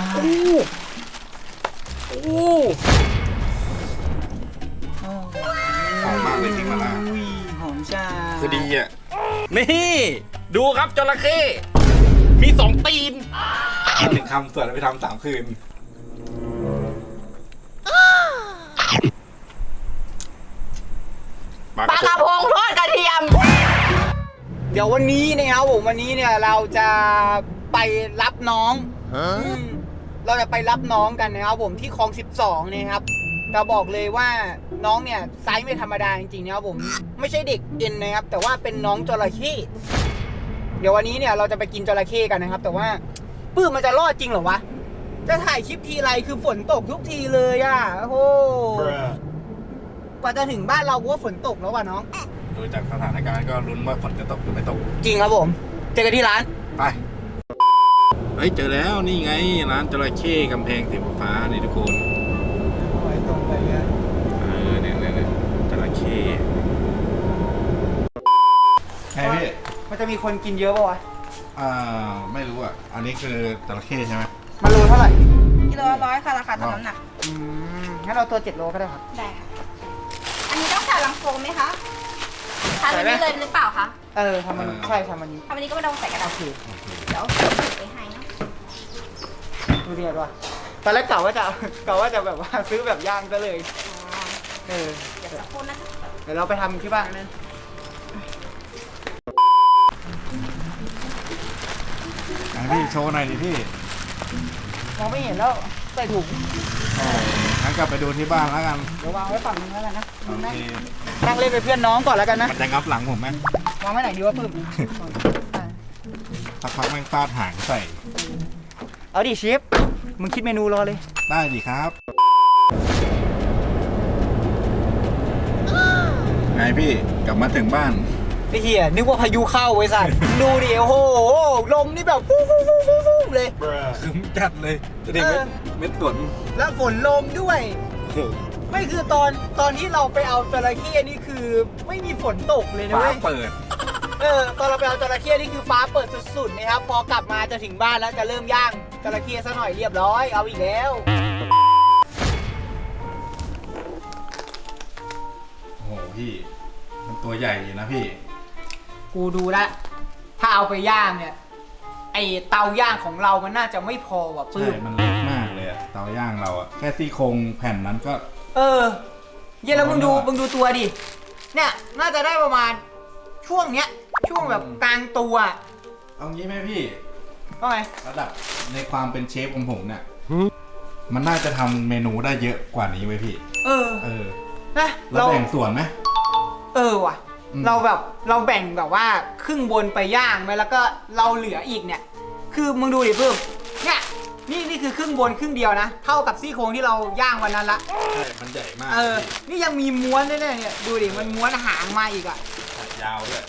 อ่าโอ้โอ้โอ้หอมมากเลยจริงมาล่าอุ้ยหอมจ้าคือดีอะ นี่ ดูครับจระเข้มีสองตีนกินหนึ่งคำส่วนเอาไปทำสามคืนปลากระพงทอดกระเทียม เดี๋ยววันนี้นะครับผมวันนี้เนี่ยเราจะไปรับน้องอืม เราจะไปรับน้องกันนะครับผมที่คลอง 12นะครับเราบอกเลยว่าน้องเนี่ยไซส์ไม่ธรรมดาจริงๆนะครับผมไม่ใช่เด็กเอ็นนะครับ แต่ว่าเป็นน้องจระเข้เดี๋ยววันนี้เนี่ยเราจะไปกินจระเข้กันนะครับ แต่ว่าปื้มมันจะรอดจริงเหรอวะจะถ่ายคลิปทีไรคือฝนตกทุกทีเลยอะโอ้โหกว่าจะถึงบ้านเรากูว่าฝนตกแล้วว่ะน้อง ดูจากสถานการณ์ก็ลุ้นว่าฝนจะตกหรือไม่ตก จริงครับผม เจอกันที่ร้าน ไป เฮ้ยเจอแล้วนี่ไง ร้านจระเข้กำแพงสีฟ้านี่ทุกคนตรงไปเลยเออเนี่ยเนี่ยเนี่ยจระเข้ไงพี่มันจะมีคนกินเยอะป่าวะอ่าไม่รู้อะ อันนี้คือจระเข้ใช่ไหมมันโลเท่าไหร่กิโลละร้อยค่ะราคาตามน้ำหนักอืมงั้นเราตัวเจ็ดโลก็ได้ครับได้ค่ะ อันนี้ต้องใส่ลังโฟมไหมคะทานแบบนี้เลยหรือเปล่าคะ เออทำมันใช่ทำมันนี้ทำอันนี้ก็ไม่ต้องใส่กระดาโอษเค เดี๋ยวไปให้นะ ดูเรียดว่ะตอนแรกกะว่าจะกะว่าจะแบบว่าซื้อแบบย่างซะเลยอ๋อเออเดี๋ยวสักครู่นะคะเดี๋ยวเราไปทำที่บ้านนั่นไหนพี่โชว์หน่อยดิพี่มองไม่เห็นแล้วใส่ถุงโอ้งั้นกลับไปดูที่บ้านแล้วกันเดี๋ยววางไว้ฝั่งนึงแล้วกันนะโอเคนั่งเล่นเป็นเพื่อนน้องก่อนแล้วกันนะมันจะงับหลังผมไหมวางไว้ไหนดีวะพึ่มอะสักพักแม่งฟาดหางใส่ เอาดิเชฟมึงคิดเมนูรอเลย ได้ดิครับ ไงพี่กลับมาถึงบ้าน ไอ้เหี้ยนึกว่าพายุเข้าไว้สัตว์ ดูดิโอ้โหลมนี่แบบฟูฟูฟูฟูฟูเลย คึมจัดเลยจะได้เอเม็อดเม็ดฝนแล้วฝนลมด้วยโอ้โหไม่คือตอนตอนที่เราไปเอาจระเข้นี่คือไม่มีฝนตกเลยนะฟ้าเว้ย เปิด เออตอนเราไปเอาจระเข้นี่คือฟ้าเปิดสุดๆนะครับ พอกลับมาจะถึงบ้านแล้วจะเริ่มย่าง จระเข้ซะหน่อยเรียบร้อย เอาอีกแล้ว โอ้โหพี่ มันตัวใหญ่อยู่นะพี่ กูดูละ ถ้าเอาไปย่างเนี่ย ไอเตาย่างของเรามันน่าจะไม่พอว่ะปื้ใช่ มมันเล็กมากเลยอะเตาย่างเราอะแค่ซี่โครงแผ่นนั้นก็ เออ เย็นแล้วมึงดูเอาหน่อยมึงดูตัวดิ เนี่ย น่าจะได้ประมาณช่วงเนี้ย ช่วงแบบกลางตัว เอางี้ไหมพี่ ก็ไงระดับในความเป็นเชฟของผมเนี่ยมันน่าจะทำเมนูได้เยอะกว่านี้ไว้ยพี่ เออเออนะเราแบ่งส่วนไหม เออว่ะ อืม เราแบบเราแบ่งแบบว่าครึ่งบนไปย่างไหมแล้วก็เราเหลืออีกเนี่ย คือมึงดูดิเพิ่มเนี่ยนี่นี่คือครึ่งบนครึ่งเดียวนะ เท่ากับซี่โครงที่เราย่างวันนั้นละ ใช่มันใหญ่มากเออ นี่ยังมีม้วนด้วยเนี่ยเนี่ยดูดิ มันม้วนหางมาอีกอะยาวด้วย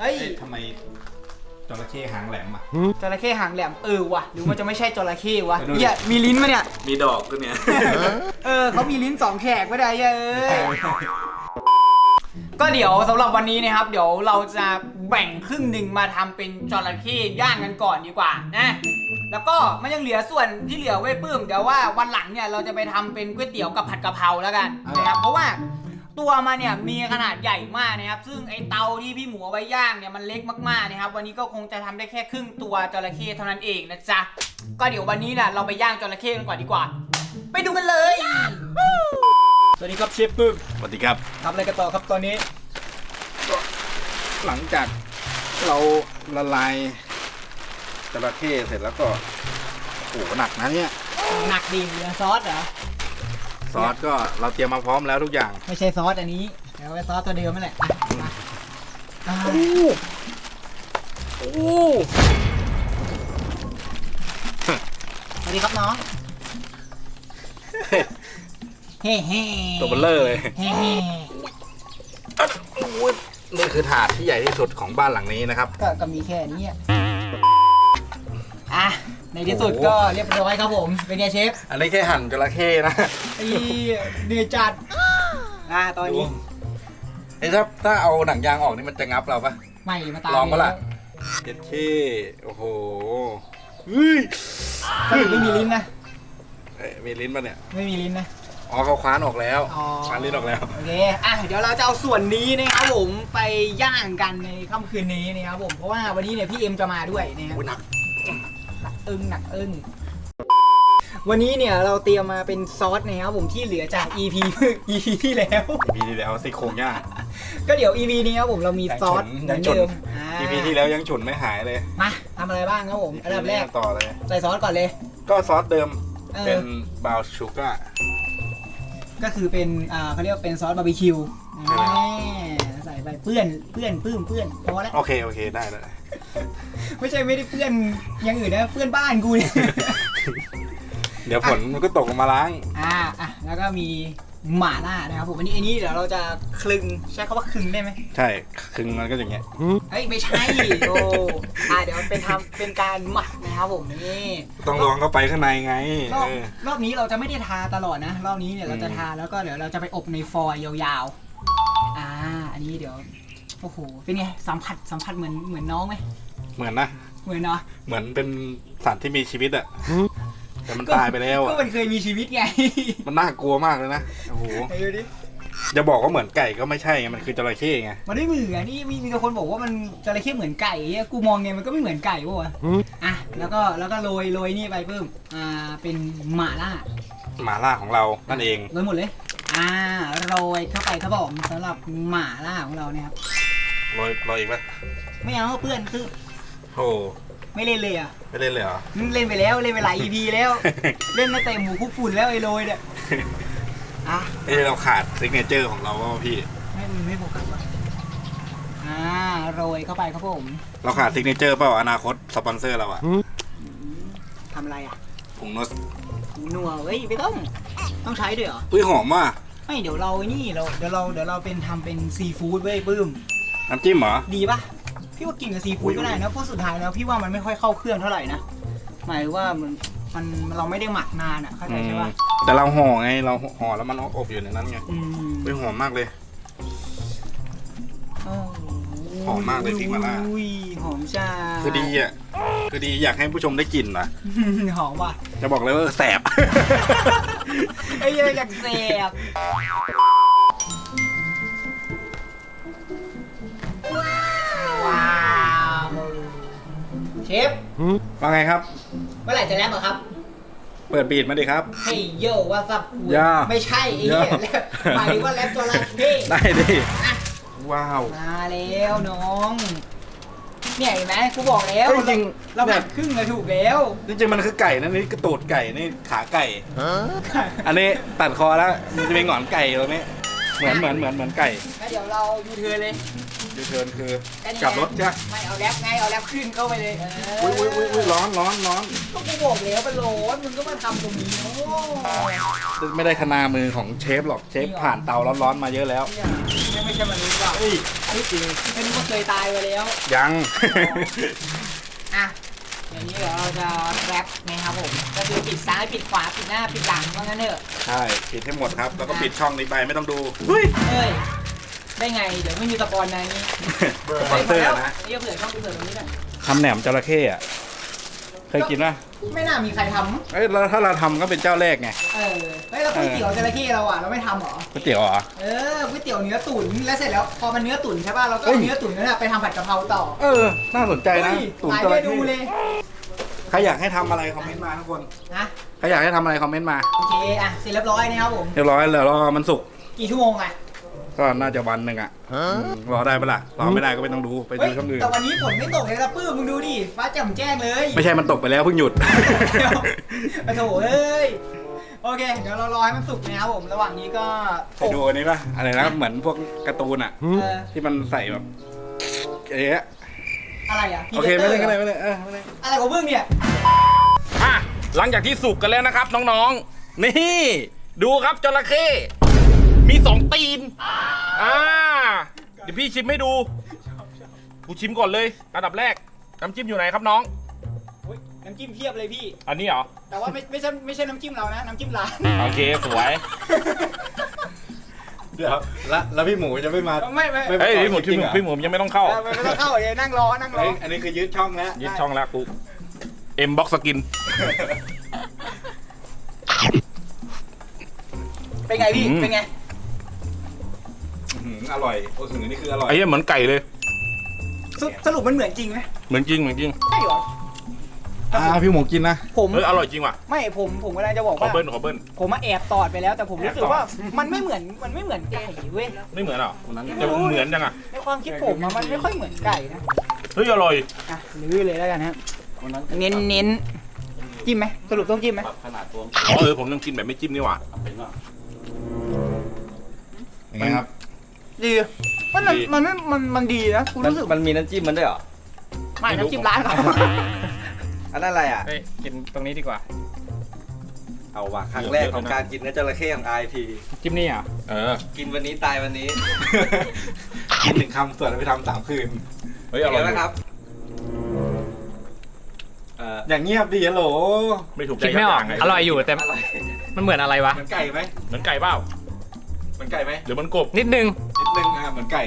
เฮ้ย เอ๊ะทำไม จระเข้หางแหลมอะ จระเข้หางแหลมเออว่ะหรือมันจะไม่ใช่จระเข้วะไปดูดิเหี้ยมีลิ้นมาเนี่ย มีดอกด้วยเนี่ย เออเขามีลิ้นสองแขกไม่ได้เอ้ยก็เดี๋ยวสำหรับวันนี้นะครับ เดี๋ยวเราจะแบ่งครึ่งหนึ่งมาทำเป็นจระเข้ย่างกันก่อนดีกว่านะแล้วก็มันยังเหลือส่วนที่เหลือไว้ปื้มเดี๋ยวว่าวันหลังเนี่ยเราจะไปทำเป็นก๋วยเตี๋ยวกับผัดกะเพราแล้วกันนะครับเพราะว่า ตัวมันเนี่ยมีขนาดใหญ่มากนะครับ ซึ่งไอเตาที่พี่หมูเอาไว้ย่างเนี่ยมันเล็กมากๆนะครับ วันนี้ก็คงจะทำได้แค่ครึ่งตัวจระเข้เท่านั้นเองนะจ๊ะ ก็เดี๋ยววันนี้เนี่ยเราไปย่างจระเข้กันก่อนดีกว่า ไปดูกันเลยสวัสดีครับเชฟปื้มสวัสดีครับทำอะไรกันต่อครับตอนนี้ หลังจากเราละลายจระเข้เสร็จแล้วก็โอ้โหหนักนะเนี่ยหนักดีเหลือซอสเหรอ ซอสก็เราเตรียมมาพร้อมแล้วทุกอย่าง ไม่ใช่ซอสอันนี้เดี๋ยวไว้ซอสตัวเดิมนั่นแหละอะมาอ่าโอ้สวัสดีครับน้อง เฮ้เฮ้ตัวเบลเลอร์เลยเฮ้เฮ้โอ้ยนี่คือถาดที่ใหญ่ที่สุดของบ้านหลังนี้นะครับ ก็ก็มีแค่นี้อะอะ ในที่สุดโอ้โหก็เรียบร้อยครับผม เป็นไงเชฟอันนี้แค่หั่นจระเข้นะไอ้เดือดจัดอ่าตอนนี้เอ้ยถ้าถ้าเอาหนังยางออกนี่มันจะงับเราปะไม่มาตามลองปะล่ะเจ็ดเข้โอ้โหเฮ้ยสรุปไม่มีลิ้นนะเอ้ยมีลิ้นปะเนี่ย ไม่มีลิ้นนะอ๋อเขาคว้านออกแล้วอ๋อคว้านลิ้นออกแล้ว โอเค อะ เดี๋ยวเราจะเอาส่วนนี้นะครับผมไปย่างกันในค่ำคืนนี้นะครับผม เพราะว่าวันนี้เนี่ยพี่เอ็มจะมาด้วยนะครับอุ้ยหนักหนัก อึ้งหนักอึ้งวันนี้เนี่ยเราเตรียมมาเป็นซอสนะครับผมที่เหลือจาก EP EP ที่แล้วปีที่แล้วซี่โครงย่างก็เดี๋ยว EP นี้ครับผมเรามีซอสเหมืยัองนฉุนเดิมอ่าอีพีที่แล้วยังฉุนไม่หายเลย มาทำอะไรบ้างครับผมอันดับแรกต่อเลยใส่ซอสก่อนเลย ก็ซอสเดิมเออเป็นบราวน์ชูการ์ก็คือเป็นอ่าเขาเรียกว่าเป็นซอสบาร์บีคิวใช่ไหมแหมใส่ไปเปื้อนเปื้อนปื้มเปื้อนพอแล้วโอเคโอเคได้แล้ว ไม่ใช่ไม่ได้เปื้อนอย่างอื่นนะเปื้อนบ้านกูเนี่ยเดี๋ยวฝนมันก็ตกลงมาล้าง อ่าอะแล้วก็มีหม่าล่านะครับผมอันนี้อันนี้เดี๋ยวเราจะคลึงใช้คำว่าคลึงได้ไหมใช่ครึ่งมันก็อย่างเงี้ยเฮ้ยไม่ใช่โอ้อ่าเดี๋ยวเป็นทำเป็นการหมักนะครับผมนี่ต้องลองเข้าไปข้างในไงรอบเออ รอบนี้เราจะไม่ได้ทาตลอดนะรอบนี้เนี่ยเราจะอืมทาแล้วก็เดี๋ยวเราจะไปอบในฟอยล์ยาวๆอ่าอันนี้เดี๋ยว โอ้โห เป็นไง สัมผัสสัมผัสเหมือนเหมือนน้องไหมเหมือนนะ เหมือนเนาะเหมือนเป็นสัตว์ที่มีชีวิตอะแต่มันตายไปแล้วก็อะมันเคยมีชีวิตไงมันน่ากลัวมากเลยนะโอ้โหไอ้ดูดิจะบอกว่าเหมือนไก่ก็ไม่ใช่ไงมันคือจระเข้ไงมันไม่เหมือนนี่มีมีแต่คนบอกว่ามันจระเข้เหมือนไก่เหี้ยกูมองไงมันก็ไม่เหมือนไก่ปะวะอะแล้วก็แล้วก็โรยโรยนี่ไปเพิ่มอ่าเป็นหม่าล่า หมาล่าของเรานั่นเอง โรยหมดเลย อ่า โรยเข้าไปครับผมสำหรับหม่าล่าของเราเนี่ยครับโรยโรยอีกปะไม่เอาเพื่อนคือโอ้ไม่เล่นเลยอะไม่เล่นเลยเหรอเล่นไปแล้วเล่นไปหลาย EP แล้ว เล่นตั้งแต่หมูคุกฝุ่นแล้วไอ้โรยเนี่ยอะเอ้ยเราขาดซิกเนเจอร์ของเราว่าพี่ ไม่มันไม่โฟกัสว่ะอ่าโรยเข้าไปครับผมเราขาดซิกเนเจอร์เปล่าอนาคตสปอนเซอร์เราอะทำอะไรอะผงนสนัวเฮ้ยไม่ต้อง ต้องใช้ด้วยเหรอ อุ้ยหอมว่ะ ไม่เดี๋ยวเราไอ้นี่เราเดี๋ยวเราเดี๋ยวเราเป็นทำเป็นซีฟู้ดเว้ยปื้ม น้ำจิ้มเหรอ ดีปะพี่ว่ากินกับซีฟู้ดก็ได้นะเพราะสุดท้ายแล้วพี่ว่ามันไม่ค่อยเข้าเครื่องเท่าไหร่นะหมายว่ามันมันเราไม่ได้หมักนานอะเข้าใจใช่ปะแต่เราห่อไงเราห่อแล้วมันอบอยู่ในนั้นไงอืมอุ้ยหอมมากเลย โอ้โหอมมากเลยพริกหม่าล่าอุ้ยหอมจ้าคือดีอะคือดีอยากให้ผู้ชมได้กลิ่นว่ะหอมว่ะจะบอกเลยว่าแสบ ไอ้เหี้ยอยากเสบ ว้าวเชฟว่าไงครับ เมื่อไหร่จะแรปเหรอครับเปิดบีดมาดิครับเฮ้ยโยว่าซับย่าไม่ใช่ไอ้เหี้ยย่า แรปหมายถึงว่าแรปตัวละเท่ได้ดิว้าว มาแล้วน้อง เนี่ยเห็นไหมกูบอกแล้วเฮ้ยจริงเราหักครึ่งเลยถูกแล้ว จริงๆมันคือไก่นะนี่กระตูดไก่นี่ขาไก่ อันนี้ตัดคอแล้วมันจะเป็นหงอนไก่ตรงนี้เหมือนเหมือนเหมือนเหมือนไก่ แล้วเดี๋ยวเรายูเทิร์นเลย ยูเทิร์นคือแค่นี้กลับรถใช่ไหมไม่เอาแรปไงเอาแรปขึ้นเข้าไปเลยเอออุ้ยอุ้ยอุ้ยอุ้ยร้อนร้อนร้อนก็กูบอกแล้วเป็นร้อนมึงก็มาทำตรงนี้โอ้ไม่ได้ขนามือของเชฟหรอกเชฟผ่านเตาร้อนๆมาเยอะแล้วเนี่ยไม่ไม่ใช่มนุษย์ว่ะเฮ้ยจริงไม่รู้ว่าเคยตายไปแล้ว ยัง อะอย่างนี้เดี๋ยวเราจะแรปนะครับผม ก็คือปิดซ้ายปิดขวาปิดหน้าปิดหลังว่างั้นเถอะ ใช่ปิดให้หมดครับ แล้วก็ปิดช่องนี้ไปไม่ต้องดูเฮ้ย ได้ไง เดี๋ยวไม่มีตะกอนในนี้สปอนเซอร์นะเดี๋ยวเผื่อช่องกูเผื่อตรงนี้กันทำแหนมจระเข้อะเคยกินป่ะไม่น่ามีใครทเอ้ยแล้วถ้าเราทำก็เป็นเจ้าแรกไงำเออเฮ้ยแล้วก๋วยเตี๋ยวจระเข้เราอะเราไม่ทำเหรอ ก๋วยเตี๋ยวเหรอเออก๋วยเตี๋ยวเนื้อตุ๋นแล้วเสร็จแล้วพอมันเนื้อตุ๋นใช่ป่ะเราก็เฮ้เอายเนื้อตุ๋นนั่นแหละไปทำผัดกะเพราต่อเออ น่าสนใจนะ เฮ้ยตุ๋นหลายจเมระนูเข้เลยใครอยากให้ทำอะไรคอมเมนต์มาทุกคนนะใครอยากให้ทำอะไรคอมเมนต์มา โอเคอะเสร็จเรียบร้อยนะครับผม เรียบร้อยแล้วรอมันสุก กี่ชั่วโมงอะ ก็น่าจะวันหนึ่งอะอืมรอได้ปะล่ะรอไม่ได้ก็ไม่ต้องดูไปเฮ้ดูยช่องอื่นแต่วันนี้ฝนไม่ตกเลยนะปื้มมึงดูดิฟ้าแจ่มแจ้งเลย ไม่ใช่มันตกไปแล้วเพิ่งหยุดเดี๋ยวโอ้โถเอ้ยโอเค เดี๋ยวเรารอให้มันสุกนะครับผม ระหว่างนี้ก็ไปดูอันนี้ป่ะ อะไรนะ เหมือนพวกการ์ตูนอะเออที่มันใส่แบบเอ๊ะอะไรอะโอเคไม่ได้ Predator ก็ได้ไม่ได้เออไม่ได้อะไรของมึงเนี่ยอะหลังจากที่สุกกันแล้วนะครับ น้องๆ นี่ ดูครับจระเข้ มีสองตีน อ่า เดี๋ยวพี่ชิมให้ดู กูชิมก่อนเลย อันดับแรก น้ำจิ้มอยู่ไหนครับน้องน้ำจิ้มเพียบเลยพี่ อันนี้เหรอ แต่ว่าไม่ไม่ใช่ไม่ใช่น้ำจิ้มเรานะ น้ำจิ้มร้าน โอเค สวย เดี๋ยวแล้วแล้วพี่หมูจะไม่มาไม่ไม่ เฮ้ยพี่หมูพี่หมูพี่หมูยังไม่ต้องเข้า ไม่ต้องเข้าเลยนั่งรอ นั่งรออันนี้คือยืดช่องแล้วยืดช่องแล้วกู เอ็มบ็อกสกิน เป็นไงพี่เป็นไง อื้อหืออร่อยโอ้ถึงนี่คืออร่อยไอ้เหี้ยเหมือนไก่เลย สรุปสรุปมันเหมือนจริงไหมเหมือนจริงเหมือนจริงใช่เหรออ่าพี่หมูกินนะ ผมเฮ้ยอร่อยจริงว่ะไม่ผมผมกำลังจะบอกขอว่า เบิ้ลขอเบิ้ล ผมมาแอบตอดไปแล้ว แต่ผมรู้สึกแอบตอดว่ามันไม่เหมือนมันไม่เหมือนไก่เว้ย ไม่เหมือนเหรอวันนั้นแต่เหมือนจังอะในความคิดผมอะมันไม่ค่อยเหมือนไก่นะเฮ้ยอร่อย อะลื้อเลยแล้วกันฮะวันนั้นเน้นเน้นจิ้มไหมสรุปต้องจิ้มไหมขนาดตัวอ๋อเออผมต้องกินแบบไม่จิ้มนี่หว่ายังไงครับ ดีมันมันดี มันไม่มันมันดีนะคุณมันรู้สึกมันมีน้ำจิ้มมันด้วยเหรอ ไม่น้ำจิ้มร้านเขาอันนั้นอะไรอะ เฮ้ยกินตรงนี้ดีกว่า เอาว่ะครั้งแรกของการกินเนื้อจระเข้ของ IP จิ้มนี่เหรอะเออ กินวันนี้ตายวันนี้ กินหนึ่งคำส่วนเอาไปทำสามคืนเฮ้ยอร่อยเดี๋ยวนะครับเอ่ออย่างเงียบดิฮัลโหลไม่ถูกใจคิดไม่ออกสัย่างอร่อยอยู่แต่อะไรมันเหมือนอะไรวะ เหมือนไก่ไหมเหมือนไก่เปล่าเหมือนไก่ไหมหรือมันกบนิดนึง นิดนึงอ่าเหมือนไก่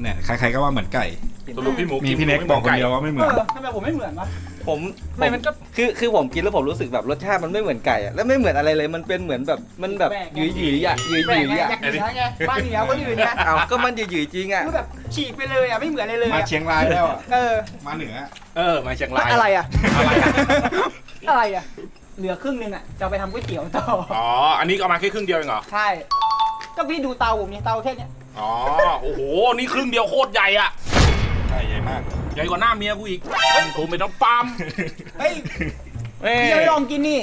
เนี่ยใครๆก็ว่าเหมือนไก่ สรุปพี่หมูมีกินพี่เน็กไม่หบมือกคนเดียวว่าไม่เหมืเออนอทำไมผมไม่เหมือนวะผมไม่มันก็ คือคือผมกินแล้วผมรู้สึกแบบรสชาติมันไม่เหมือนไก่อะแล้วไม่เหมือนอะไรเลยมันเป็นเหมือนแบบมันแบบหยุยหยุยๆอะหยุยหแปลยุกยไงๆอะอยากเหนือไงบ้านเหนือคนอื่นไงเอาก็มันหยุยหยุยๆจริงอะคือแบบฉีกไปเลยอะไม่เหมือนอะไรเลยมาอะเชียงรายแล้วอะเออมาเหนือ เออมาเชียงราย อะไรอะอะไรอะ อะไรอะเหลือครึ่งนึงอะจะเอาไปทำก๋วยเตี๋ยวต่อ อ๋อ อันนี้ก็เอามาแค่ครึ่งเดียวเองเหรอ ใช่ ก็พี่ดูเตาผมนี่เตาแค่เนี้ย อ๋อ โอ้โห นี่ครึ่งเดียวโคตรใหญ่อะใช่ใหญ่มากใหญ่กว่าหน้าเมียกูอีกผมเป็นน้องปาล์มเฮ้ยเอ้ยพี่ยังไม่ลองกินนี่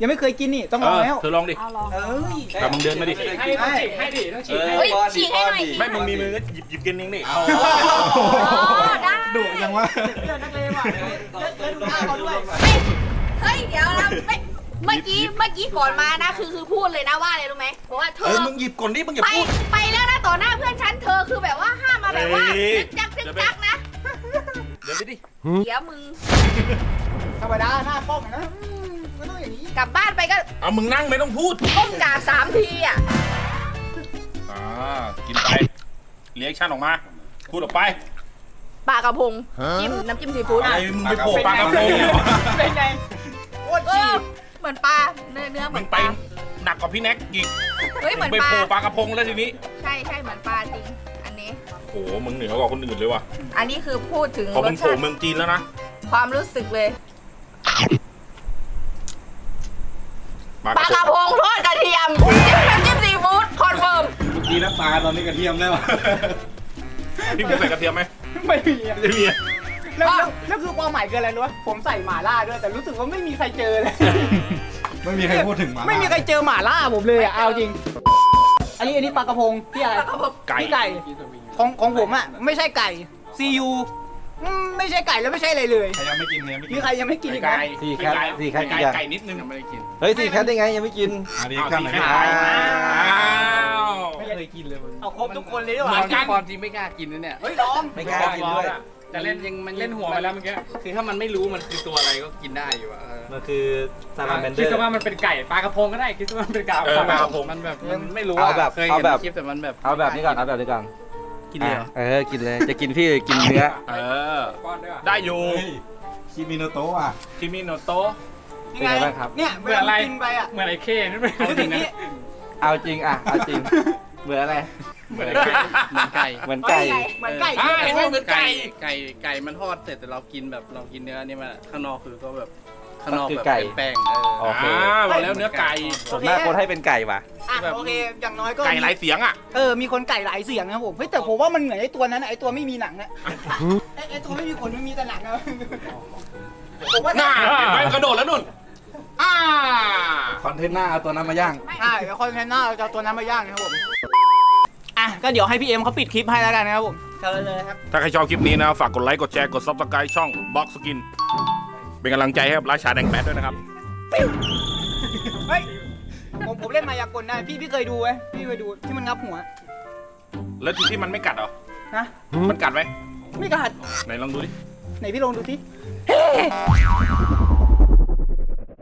ยังไม่เคยกินนี่ ต้องเอลองอแล้ว เธอลองดิเอาลองเอ้ย แต่มึงเดินมาดิ ให้ต้องฉีกให้ดิต้องฉีเอกอให้เฮ้ยป้อนฉีดิกให้ป้อนหน่อยดิสิไม่ มึงมีมือก็หยิบหยิบกินเองนี่อ๋อได้ดุยังวะเรื่องนักเลงว่ะแล้วดูหน้าเขาด้วย เฮ้ย เดี๋ยวนะไม่ เมื่อกี้เมื่อกี้ก่อนมานะ คือคือพูดเลยนะว่าอะไรรู้ไหมเพราะว่าเธเอออมึงหยิบก่อนดิมึงอย่าไปพูด ไปแล้วนะต่อหน้าเพื่อนฉันเธอคือแบบว่าห้ามมาแบบว่าเฮ้ย จึกจักจึกจักนะเดี๋ยวไปดิเดี๋ยวมึงธรรมดาหน้ากล้องอะนะอืมไม่ต้องอย่างนี้กลับบ้านไปก็เอามึงนั่งไม่ต้องพูดก้มกราบสามทีอะอ่ากินไปเรียกชั่นออกมา พูดออกไปปลากระพงจิ้มน้ำจิ้มซีฟู้ดอะไรมึงไปโผล่ปลากระพงเป็นไง มือนปลาเนื้อเนื้อเหมึมืองนไปปลาหนักกว่าพี่แน็กอีกเฮ้ยเหมือนไปปลาโผล่ปลากระพงแล้วทีนี้ ใช่ใช่เหมือนปลาจริงอันนี้ โอ้โหมึงเหนือกว่าคนอื่นเลยว่ะอันนี้คือพูดถึงพอรมึสงโผล่ชาติเมืองจีนแล้วนะ ความรู้สึกเลยปลาปลากกระระพพงงทอดกระเทียมจิ้มน้ำจิ้มซีฟู้ดคอนเฟิร์มดีนะปลาตอนนี้กระเทียมได้ปะพี่หมูใส่กระเทียมไหมไม่มีอะไม่มี แล้วแล้วแล้วคือความหมายคืออะไรรู้ปะผมใส่หม่าล่าด้วยแต่รู้สึกว่าไม่มีใครเจอเลย ไม่มีใครพูดถึงหมาไม่มีใครเจอหม่าล่าผมเลยอะเอาจริง อันนี้อันนี้ปลากระพงที่อะไรปลากระพงไก่ที่ไก่ของของผมอะไม่ใช่ไก่ซียูไม่ใช่ไก่แล้วไม่ใช่อะไรเลยใครยังไม่กินเนี่ยไม่กิมีนใครยังไม่กินอีกไหมไก่สี่แคทไก่สี่แคทไก่กี่อย่างไก่นิดนึงไม่ได้กินเฮ้ยสี่แคทได้ไงยังไม่กินอันนี้อ้าวข้างไหนสี่ไม่แคทได้อ้าวไม่เคยกินเลยมันเอาครบทุกคนเลยดีกเหมืว่าอนกันความจริงไม่กล้ากินนะเนี่ยเฮ้ยลองไม่กล้ากินด้วย แต่เล่นยังมันเล่นหัวไปแล้วเมื่อกี้คือถ้ามันไม่รู้มันคือตัวอะไรก็กินได้อยู่อะเออมันคือซาลาแมนเดคิอดร์ ซะว่ามันเป็นไก่ปลากระพงก็ได้คิดซะว่ามันเป็นไก่เออปลากระพง มันแบบมันไม่รู้เอาแบบเคยเอาเห็นแบบคลิปแต่มันแบบเอาแบบนี้ก่อนเอาแบบนี้ก่อนกินเลยเหรอ อะเออกินเลยจะกินพี่หรือกินเนื้อเออป้อนด้วยได้อยู่เฮ้ยคิมิโนโตะอะ คิมิโนโตะยังไงเป็นไงบ้างครับ เนี่ยเวลากินไปอะเหมือนไอ้เข้นี่ไม่รู้สึกนี่เอาจริงอะเอาจริง เหมือนอะไร เหมือนไอ้เข้เหมือนไก่เหมือนไก่เหมือนไก่อ่าเห็นไหมเหมือนไก่ ไก่ไก่มันทอดเสร็จแต่เรากินแบบเรากินเนื้อนี่มาข้างนอกคือก็แบบข้างนอกคือแบบไก่เป็นแป้งเออโอเค อ่าบอกแล้วเนื้อไก่ส่วนมากคนให้เป็นไก่ว่ะอะโอเคอย่างน้อยก็ไก่หลายเสียงอะเออมีคนไก่หลายเสียงนะครับผมเฮ้ยแต่ผมว่ามันเหมือนไอ้ตัวนั้นอะไอ้ตัวไม่มีหนังอะไอ้ไอ้ตัวไม่มีขนไม่มีแต่หนังอะผมว่าหน้าเห็นไหมกระโดดแล้วนุ่นอ่าคอนเทนต์หน้าเอาตัวนั้นมาย่างใช่เดี๋ยวคอนเทนต์หน้าเราจะเอาตัวนั้นมาย่างนะครับผม อะก็เดี๋ยวให้พี่เอ็มเขาปิดคลิปให้แล้วกันนะครับผมเชิญเลยครับ ถ้าใครชอบคลิปนี้นะ ฝากกดไลค์ กดแชร์ กด subscribe ช่อง Box Skin เป็นกำลังใจให้กับราชาแดงแปดด้วยนะครับ เฮ้ย ผมผมเล่นมายากลได้ พี่พี่เคยดูไหมพี่เคยดูที่มันงับหัวแล้วที่ที่มันไม่กัดเหรอ นะมันกัดไหมไม่กัดไหนลองดูดิ ไหนพี่ลองดูสิ